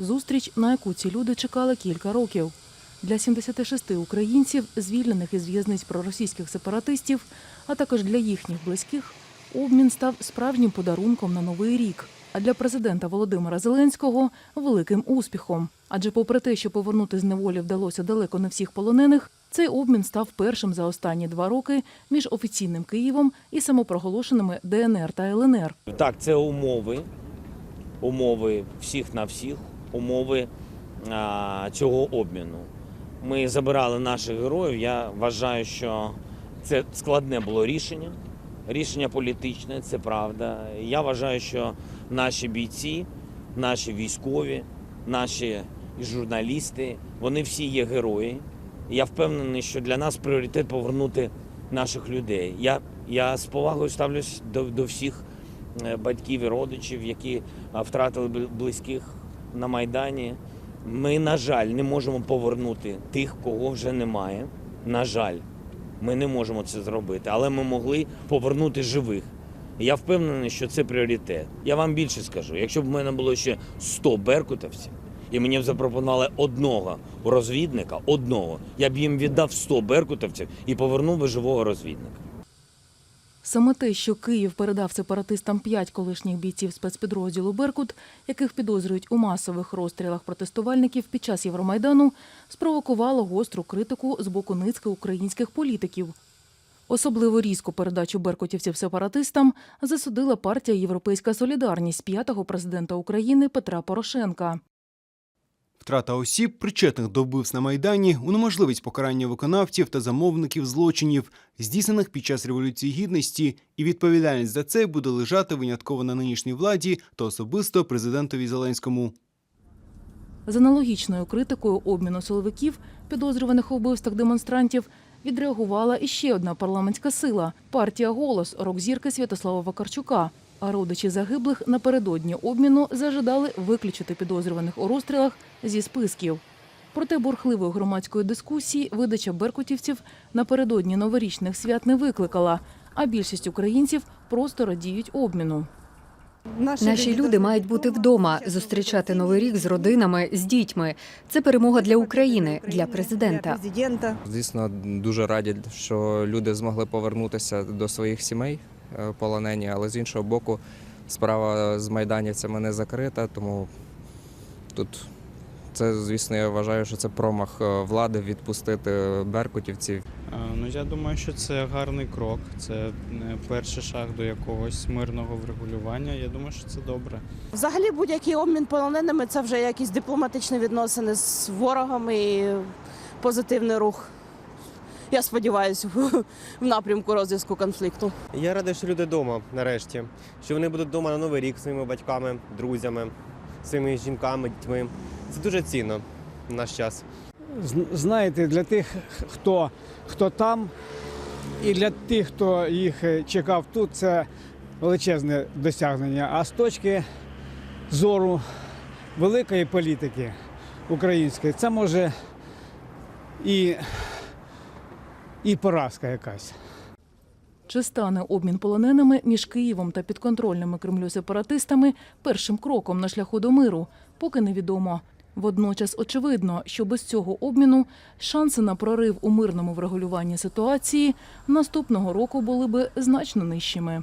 Зустріч, на яку ці люди чекали кілька років. Для 76 українців, звільнених із в'язниць проросійських сепаратистів, а також для їхніх близьких, обмін став справжнім подарунком на новий рік. А для президента Володимира Зеленського великим успіхом. Адже, попри те, що повернути з неволі вдалося далеко не всіх полонених, цей обмін став першим за останні два роки між офіційним Києвом і самопроголошеними ДНР та ЛНР. Так, це умови, умови всіх на всіх, умови цього обміну. Ми забирали наших героїв. Я вважаю, що це складне було рішення. Рішення політичне, це правда. Я вважаю, що наші бійці, наші військові, наші журналісти, вони всі є герої. Я впевнений, що для нас пріоритет повернути наших людей. Я, я з повагою ставлюсь до, до всіх е, батьків і родичів, які втратили близьких на Майдані. Ми, на жаль, не можемо повернути тих, кого вже немає. На жаль, ми не можемо це зробити, але ми могли повернути живих. Я впевнений, що це пріоритет. Я вам більше скажу. Якщо б в мене було ще 100 беркутовців, і мені б запропонували одного розвідника, одного, я б їм віддав 100 беркутовців і повернув би живого розвідника. Саме те, що Київ передав сепаратистам п'ять колишніх бійців спецпідрозділу Беркут, яких підозрюють у масових розстрілах протестувальників під час Євромайдану, спровокувало гостру критику з боку низки українських політиків. Особливо різку передачу беркутівців сепаратистам засудила партія Європейська солідарність п'ятого президента України Петра Порошенка. Втрата осіб, причетних до вбивств на Майдані, унеможливить покарання виконавців та замовників злочинів, здійснених під час Революції Гідності, і відповідальність за це буде лежати винятково на нинішній владі та особисто президентові Зеленському. З аналогічною критикою обміну силовиків, підозрюваних у вбивствах демонстрантів, відреагувала іще одна парламентська сила партія Голос рок-зірки Святослава Вакарчука. А родичі загиблих напередодні обміну зажадали виключити підозрюваних у розстрілах зі списків. Проте бурхливої громадської дискусії видача беркутівців напередодні новорічних свят не викликала, а більшість українців просто радіють обміну. Наші люди мають бути вдома, зустрічати новий рік з родинами, з дітьми. Це перемога для України, для президента. Звісно, дуже раді, що люди змогли повернутися до своїх сімей полонені, але з іншого боку, справа з майданівцями не закрита, тому тут це, звісно, я вважаю, що це промах е, влади відпустити беркутівців. Ну, я думаю, що це гарний крок. Це е, перший шаг до якогось мирного врегулювання. Я думаю, що це добре. Взагалі будь-який обмін полоненими це вже якісь дипломатичні відносини з ворогами і позитивний рух. Я сподіваюся, в напрямку розв'язку конфлікту. Я радий, що люди вдома нарешті. Що вони будуть вдома на Новий рік своїми батьками, друзями, своїми жінками, дітьми. Це дуже цінно в наш час. З- знаєте, для тих, хто, хто там, і для тих, хто їх е, чекав тут, це величезне досягнення. А з точки зору великої політики української, це може і, і поразка якась. Чи стане обмін полоненими між Києвом та підконтрольними Кремлю сепаратистами першим кроком на шляху до миру, поки невідомо. Водночас очевидно, що без цього обміну шанси на прорив у мирному врегулюванні ситуації наступного року були би значно нижчими.